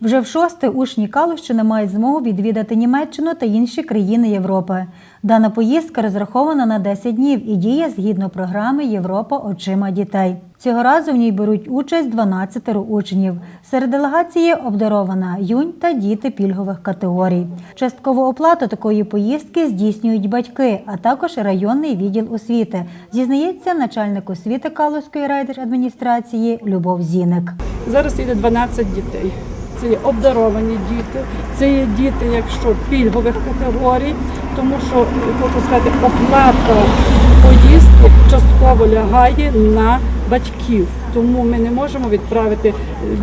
Вже в шосте учні Калущини мають змогу відвідати Німеччину та інші країни Європи. Дана поїздка розрахована на 10 днів і діє згідно програми Європа очима дітей. Цього разу в ній беруть участь 12 учнів. Серед делегації обдарована юнь та діти пільгових категорій. Часткову оплату такої поїздки здійснюють батьки, а також районний відділ освіти, зізнається начальник освіти Калузької райдержадміністрації Любов Зіник. Зараз йде 12 дітей. Це є обдаровані діти, це є діти, якщо пільгових категорій, тому що хочу сказати, оплата поїздки частково лягає на батьків. Тому ми не можемо відправити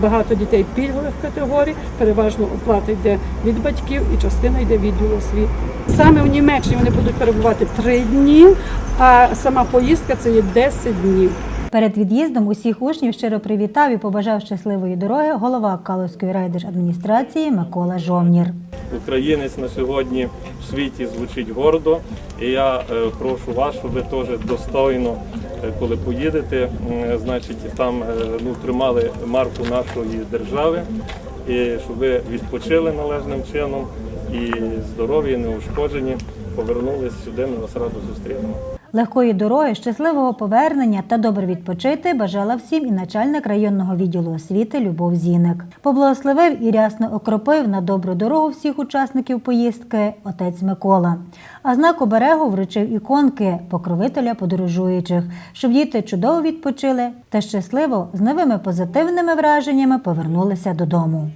багато дітей пільгових категорій. Переважно оплата йде від батьків і частина йде відділу освіти. Саме в Німеччині вони будуть перебувати 3 дні, а сама поїздка це є 10 днів. Перед від'їздом усіх учнів щиро привітав і побажав щасливої дороги голова Калузької райдержадміністрації Микола Жовнір. Українець на сьогодні в світі звучить гордо. І я е, прошу вас, щоб ви теж достойно, е, коли поїдете, значить там е, ну, тримали марку нашої держави, і щоб ви відпочили належним чином і здорові, і неушкоджені, повернулись сюди. Ми вас радо зустрінемо. Легкої дороги, щасливого повернення та добре відпочити бажала всім і начальник районного відділу освіти Любов Зіник. Поблагословив і рясно окропив на добру дорогу всіх учасників поїздки отець Микола. А знак оберегу вручив іконки покровителя подорожуючих, щоб діти чудово відпочили та щасливо з новими позитивними враженнями повернулися додому.